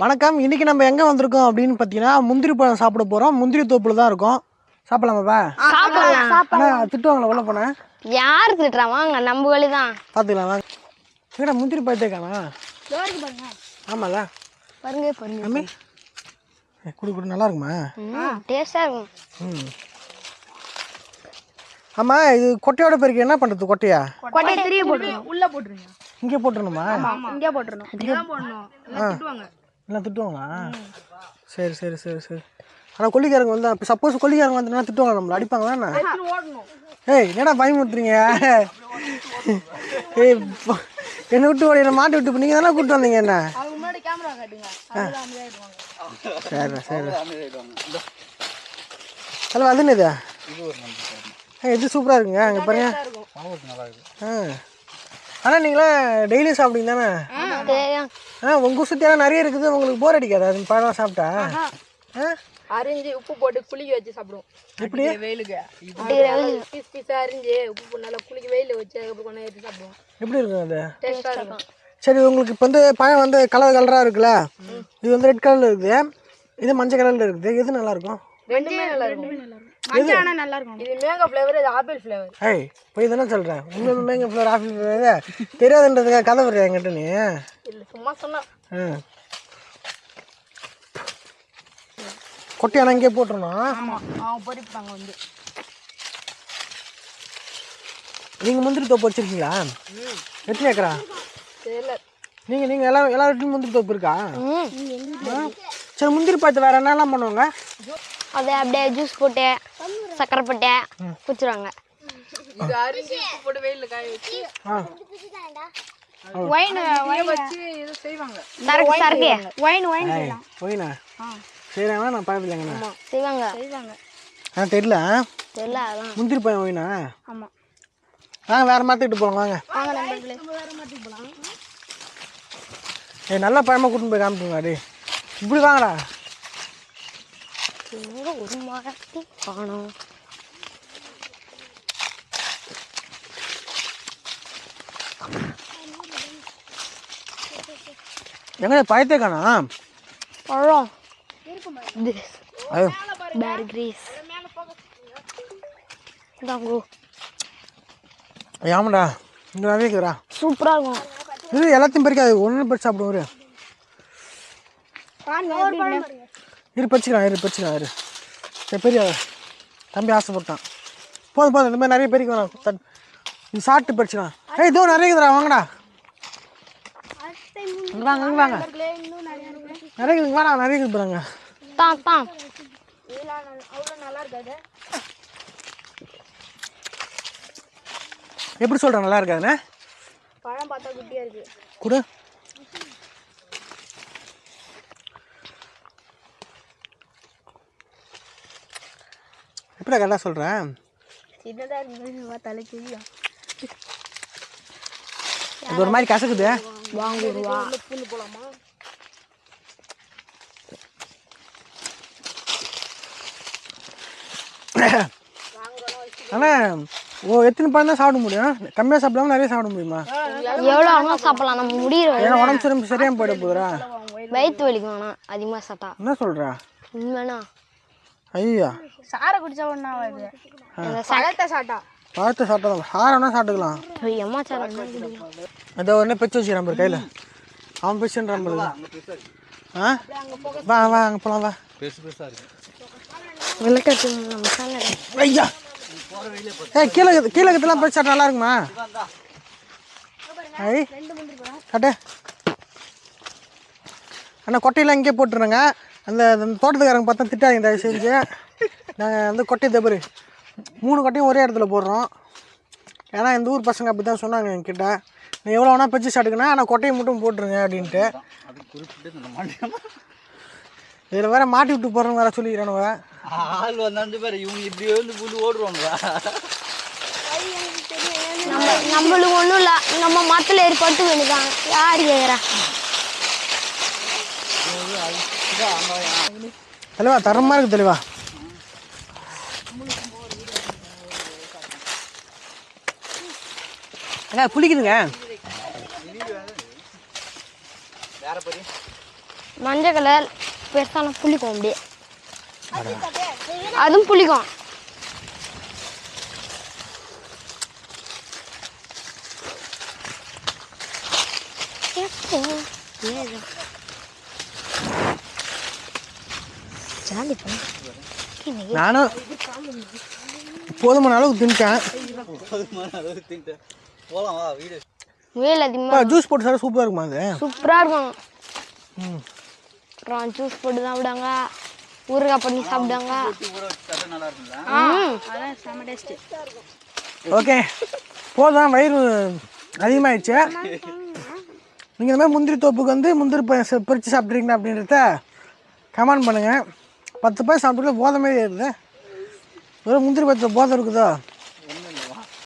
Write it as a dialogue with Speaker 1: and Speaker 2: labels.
Speaker 1: வணக்கம். இன்னைக்கு நம்ம எங்கே வந்திருக்கோம் அப்படின்னு பார்த்தீங்கன்னா முந்திரி பழம் சாப்பிட போகிறோம் முந்திரி தோப்பில் தான் இருக்கோம். சாப்பிடலாமாப்பா?
Speaker 2: சாப்பிடலாம்.
Speaker 1: ஆனால் திட்டுவாங்களா உள்ள போனேன்
Speaker 2: யார் திட்டுறா? வாங்க நம்ம வழி தான்.
Speaker 1: பார்த்துக்கலாம் வாங்க. ஏடா முந்திரி பழத்தே காணா ஆமாம்ல
Speaker 2: பாருங்க. பாருங்க
Speaker 1: அம்மி. குடு குடு நல்லா இருக்குமா?
Speaker 2: டேஸ்டா இருக்கும்.
Speaker 1: ம். ஆமாம் இது கொட்டையோட பெருக்கு என்ன பண்ணுறது கொட்டையா?
Speaker 2: கொட்டை திரும்பி போட்டுருங்க.
Speaker 3: உள்ள போட்டுருங்க.
Speaker 1: இங்கே போட்டுருணுமா
Speaker 3: இங்கே போட்டுருணும் இதான் போடணும்
Speaker 1: எல்லாம் திட்டுவாங்களா? சரி சரி சரி சரி. ஆனால் கொல்லிக்காரங்க வந்து சப்போஸ் கொல்லிக்காரங்க வந்து திட்டுவாங்க நம்மளை? அடிப்பாங்களா என்ன? ஏய் என்னடா பயமுறுத்துறீங்க? ஏய் ப- என்னை விட்டு ஓடி என்னை மாட்டி விட்டு நீங்கள் தானே கூப்பிட்டு வந்தீங்க என்ன?
Speaker 3: அவங்க முன்னாடி கேமரா காட்டுங்க. அதெல்லாம் அமைதியாயிடுவாங்க.
Speaker 1: சரி சரி. ஹலோ அது என்னது ஏ இது சூப்பராக இருக்குங்க. அங்கே பாருங்க. ஆ. ஆனால் நீங்களாம் டெய்லியும் சாப்பிடுங்க தானே? ஆ உங்கள் சுற்றியெல்லாம் நிறைய இருக்குது. உங்களுக்கு போர் அடிக்காது? அது பழம் சாப்பிட்டா? ஆ?
Speaker 3: அரிஞ்சு உப்பு போட்டு குளிக்க வச்சு சாப்பிடுவோம்.
Speaker 1: எப்படி
Speaker 3: வெயிலுக்கு. பீஸ் பீஸா அரிஞ்சு உப்பு போட்டு நல்லா குளிக்க வெயில வச்சு அதுக்கப்புறம் கொஞ்சம் எடுத்து சாப்பிடுவோம்.
Speaker 1: எப்படி இருக்கும் அது?
Speaker 3: டேஸ்டா இருக்கும்.
Speaker 1: சரி உங்களுக்கு இப்போ வந்து பழம் வந்து கலர் கலராக இருக்குல்ல? இது வந்து ரெட் கலரில் இருக்குது. இது மஞ்சள் கலரில் இருக்குது. எது நல்லா இருக்கும்?
Speaker 3: ரெண்டுமே நல்லா இருக்கும். மஞ்சள் ஆனா நல்லா இருக்கும். இது மேங்கோ ஃப்ளேவர் இது ஆப்பிள் ஃப்ளேவர்
Speaker 1: ஏய் போய் தானே சொல்கிறேன் உண்மையுமே மேங்க ஃப்ளவர் ஆஃபீஸ் ஃப்ளவர் தெரியாதுன்றதுக்காக கதை வர்றியா என்கிட்ட நீ?
Speaker 3: இல்ல சும்மா சொன்னா.
Speaker 1: ஆ. கொட்டையான இங்கே போட்டுருணும்
Speaker 3: ஆமா அவங்க பொறிப்பாங்க வந்து.
Speaker 1: நீங்கள் முந்திரி தோப்பு வச்சுருக்கீங்களா? எத்தனை ஏக்கரா?
Speaker 3: தெரியல.
Speaker 1: நீங்கள் நீங்கள் எல்லா எல்லா வீட்லையும் முந்திரி தோப்பு இருக்கா? சரி முந்திரி பார்த்து வேறு என்னெல்லாம் பண்ணுவாங்க?
Speaker 2: அதை அப்படியே ஜூஸ் போட்டு சக்கரை போட்டு குடிச்சிருவாங்க.
Speaker 3: ஒயின் ஒயின் ஒயின் ஒயின்
Speaker 1: தெரியல. முந்திரி போயிண்ணா
Speaker 3: ஆமா.
Speaker 1: வாங்க வேறு மாற்றிக்கிட்டு போகலாம் வாங்க. ஏய் நல்ல பழமாக கூட்டின்னு போய் காமிட்டுங்க டே இப்படி வாங்கடா.
Speaker 2: எங்க ஒரு மரத்தி காணும்.
Speaker 1: எங்க பழத்தே காணா
Speaker 2: பழம். bear grease. இந்தாங்கோ.
Speaker 1: ஆமாடா இந்த நிறைய இருக்குதுடா.
Speaker 2: சூப்பரா இருக்கும்.
Speaker 1: இது எல்லாத்தையும் பறிக்காது. ஒன்று பறிச்சு சாப்பிடுவோம் இரு. பறிச்சுக்கலாம் இரு பறிச்சுக்கலாம் இரு. சரி பெரிய தம்பி ஆசைப்பட்டான் போதும் போதும் இந்த மாதிரி நிறைய பெருக்க வேணாம் தட்- இது சாப்பிட்டு பறிச்சுக்கலாம் ஏய் இதோ நிறைய இருக்குதுடா வாங்கடா. இங்க வாங்க இங்க வாங்க. நிறைய இருக்குது வாடா நிறைய இருக்குது பாருங்க.
Speaker 2: தான் தான்
Speaker 3: அவ்வளோ நல்லா இருக்காது
Speaker 1: எப்படி சொல்கிறேன் நல்லா இருக்காதுண்ணே
Speaker 3: பழம் பார்த்தா குட்டியா இருக்கு.
Speaker 1: கொடு. எப்படி கரெக்டாக சொல்கிறேன் அது ஒரு மாதிரி கசக்குது.
Speaker 3: போலாமா
Speaker 1: ஆனால் ஓ எத்தனை பழம் தான் சாப்பிட முடியும்? கம்மியாக சாப்பிடாம நிறைய சாப்பிட முடியுமா?
Speaker 2: எவ்வளோ வேணா சாப்பிடலாம் நம்ம முடியிற
Speaker 1: ஏன்னா உடம்பு சரி சரியாக போயிட போகுதுடா.
Speaker 2: வயிற்று வலிக்கும் வேணாம் அதிகமாக சாப்பிட்டா.
Speaker 1: என்ன சொல்கிறா
Speaker 2: உண்மைனா
Speaker 1: ஐயா.
Speaker 3: சாரை குடிச்சா ஒன்றா
Speaker 2: இந்த
Speaker 3: பழத்தை சாட்டா
Speaker 1: பார்த்து சாப்பிட்டலாம் சாரம்னா சாப்பிட்டுக்கலாம்
Speaker 2: ச- எம்மா சார் என்ன குடிக்கும்?
Speaker 1: ஏதோ ஒன்றே பெச்சு வச்சுக்கிறான் பாரு கையில். அவன் பெச்சுன்றான் பாரு. ஆ? வா வா அங்கே போகலாம் வா.
Speaker 2: சேனல்
Speaker 1: ஐயா. ஏய் கீழே கீழே கத்தெல்லாம் போய் சாப்பிட்டா நல்லா இருக்குமா? ஐ. கட்டு. அண்ணா கொட்டையெல்லாம் இங்கே போட்டுருங்க. அந்த அந்த தோட்டத்துக்காரங்க பார்த்தா திட்டாதீங்க தயவு செஞ்சு. நாங்கள் வந்து கொட்டை தபரு. மூணு கொட்டையும் ஒரே இடத்துல போடுறோம். ஏன்னா இந்த ஊர் பசங்க அப்படி தான் சொன்னாங்க என்கிட்ட. நீ எவ்வளோ வேணால் பச்சு சாப்பிட்டுக்கணும் ஆனால் கொட்டையை மட்டும் போட்டுருங்க அப்படின்ட்டு. இதில் வேற மாட்டி விட்டு போகிறவங்க வேற சொல்லிக்கிறானுவ.
Speaker 4: ஆள் வந்தாந்து பாரு இவங்க இப்படி வந்து புல்லு ஓடுவாங்க
Speaker 2: நம்ம நம்மளுக்கு ஒன்றும் இல்லை. நம்ம மரத்தில் ஏறி பட்டு வேண்டியதான் யார் கேட்குறா
Speaker 1: தெளிவா தரமாக இருக்கு தெளிவா. அண்ணா புளிக்குதுங்க.
Speaker 2: மஞ்சள் கலர் பெருசான புளிக்கும் அப்படியே. அதுவும் புளிக்கும். ஜாலி
Speaker 1: நானும் போதுமான அளவுக்கு தின்ட்டேன்
Speaker 4: போதுமான அளவு தின்ட்டேன். போலாம் வா வீடு
Speaker 2: வெயில் அதிகமாக
Speaker 1: ஜூஸ் போட்டு சார் சூப்பராக இருக்குமா அது?
Speaker 2: சூப்பராக இருக்கும். அப்புறம் ஜூஸ் போட்டு சாப்பிடுவாங்க ஊறுகாய் பண்ணி சாப்பிடுவாங்க.
Speaker 1: ஓகே. போதும் வயிறு அதிகமாகிடுச்சு நீங்கள் இந்த மாதிரி முந்திரி தோப்புக்கு வந்து முந்திரி பறித்து சாப்பிட்றீங்களா அப்படின்றத கமெண்ட் பண்ணுங்கள் பத்து பைசா சாப்பிட்டுல போதை மாதிரி இருக்குது ஒரு முந்திரி பத்து போதை இருக்குதோ?